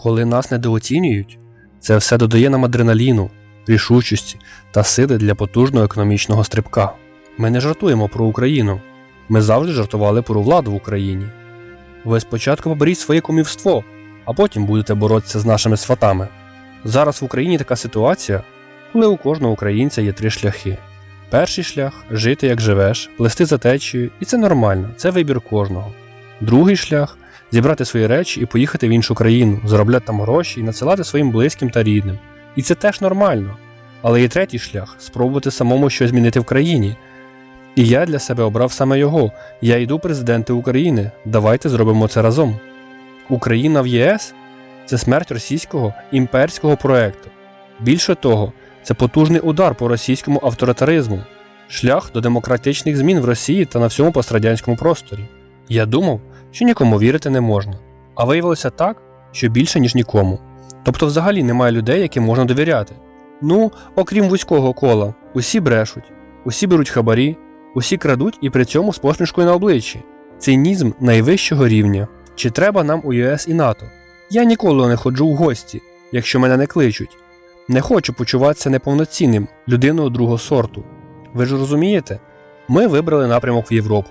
Коли нас недооцінюють, це все додає нам адреналіну, рішучості та сили для потужного економічного стрибка. Ми не жартуємо про Україну. Ми завжди жартували про владу в Україні. Ви спочатку поберіть своє кумівство, а потім будете боротися з нашими сватами. Зараз в Україні така ситуація, коли у кожного українця є три шляхи. Перший шлях жити як живеш, плести за течією, і це нормально, це вибір кожного. Другий шлях зібрати свої речі і поїхати в іншу країну, заробляти там гроші і надсилати своїм близьким та рідним. І це теж нормально. Але є третій шлях спробувати самому щось змінити в країні. І я для себе обрав саме його. Я йду президенти України. Давайте зробимо це разом. Україна в ЄС це смерть російського імперського проекту. Більше того, це потужний удар по російському авторитаризму, шлях до демократичних змін в Росії та на всьому пострадянському просторі. Я думав, що нікому вірити не можна, а виявилося так, що більше, ніж нікому. Тобто, взагалі немає людей, яким можна довіряти. Ну, окрім вузького кола, усі брешуть, усі беруть хабарі, усі крадуть і при цьому з посмішкою на обличчі. Цинізм найвищого рівня. Чи треба нам у ЄС і НАТО? Я ніколи не ходжу в гості, якщо мене не кличуть. Не хочу почуватися неповноцінним, людиною другого сорту. Ви ж розумієте? Ми вибрали напрямок в Європу.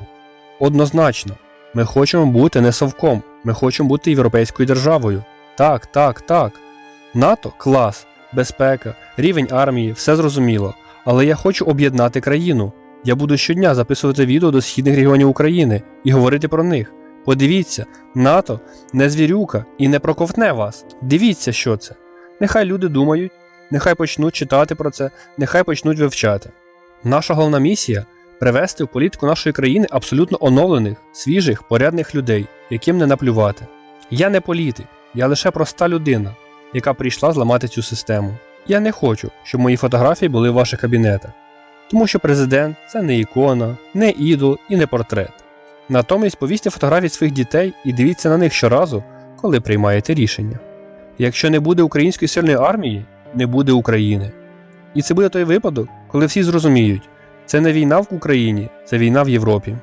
Однозначно, ми хочемо бути не совком, ми хочемо бути європейською державою. Так, так, так. НАТО клас, безпека, рівень армії, все зрозуміло. Але я хочу об'єднати країну. Я буду щодня записувати відео до східних регіонів України і говорити про них. Подивіться, НАТО не звірюка і не проковтне вас. Дивіться, що це. Нехай люди думають, нехай почнуть читати про це, нехай почнуть вивчати. Наша головна місія привести в політику нашої країни абсолютно оновлених, свіжих, порядних людей, яким не наплювати. Я не політик, я лише проста людина, яка прийшла зламати цю систему. Я не хочу, щоб мої фотографії були в ваших кабінетах, тому що президент це не ікона, не ідол і не портрет. Натомість повісьте фотографії своїх дітей і дивіться на них щоразу, коли приймаєте рішення. Якщо не буде української сильної армії, не буде України. І це буде той випадок, коли всі зрозуміють, це не війна в Україні, це війна в Європі.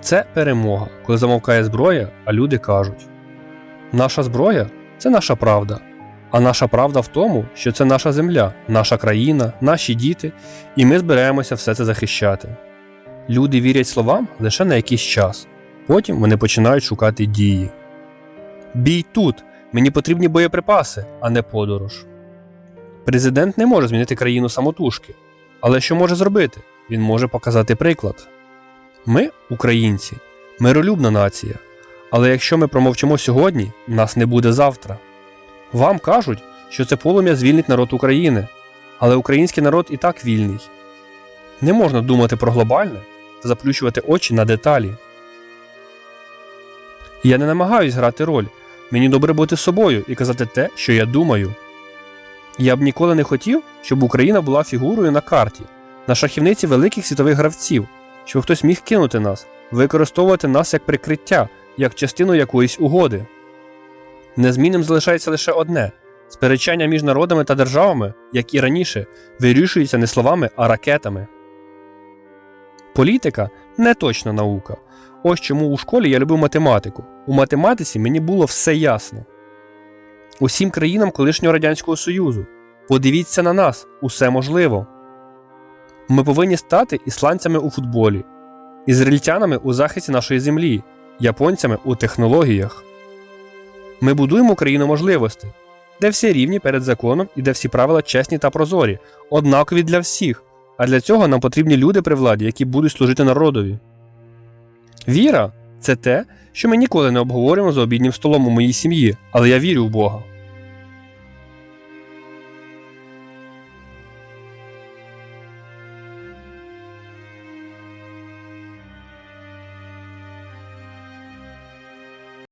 Це перемога, коли замовкає зброя, а люди кажуть: наша зброя це наша правда. А наша правда в тому, що це наша земля, наша країна, наші діти, і ми збираємося все це захищати. Люди вірять словам лише на якийсь час, потім вони починають шукати дії. Бій тут! Мені потрібні боєприпаси, а не подорож. Президент не може змінити країну самотужки. Але що може зробити? Він може показати приклад. Ми, українці, миролюбна нація. Але якщо ми промовчимо сьогодні, нас не буде завтра. Вам кажуть, що це полум'я звільнить народ України, але український народ і так вільний. Не можна думати про глобальне та заплющувати очі на деталі. Я не намагаюсь грати роль. Мені добре бути собою і казати те, що я думаю. Я б ніколи не хотів, щоб Україна була фігурою на карті, на шахівниці великих світових гравців, щоб хтось міг кинути нас, використовувати нас як прикриття, як частину якоїсь угоди. Незмінним залишається лише одне сперечання між народами та державами, як і раніше, вирішується не словами, а ракетами. Політика не точна наука. Ось чому у школі я любив математику. У математиці мені було все ясно. Усім країнам колишнього Радянського Союзу. Подивіться на нас, усе можливо. Ми повинні стати ісландцями у футболі, ізраїльтянами у захисті нашої землі, японцями у технологіях. Ми будуємо країну можливостей, де всі рівні перед законом і де всі правила чесні та прозорі, однакові для всіх. А для цього нам потрібні люди при владі, які будуть служити народові. Віра це те, що ми ніколи не обговорюємо за обіднім столом у моїй сім'ї, але я вірю в Бога.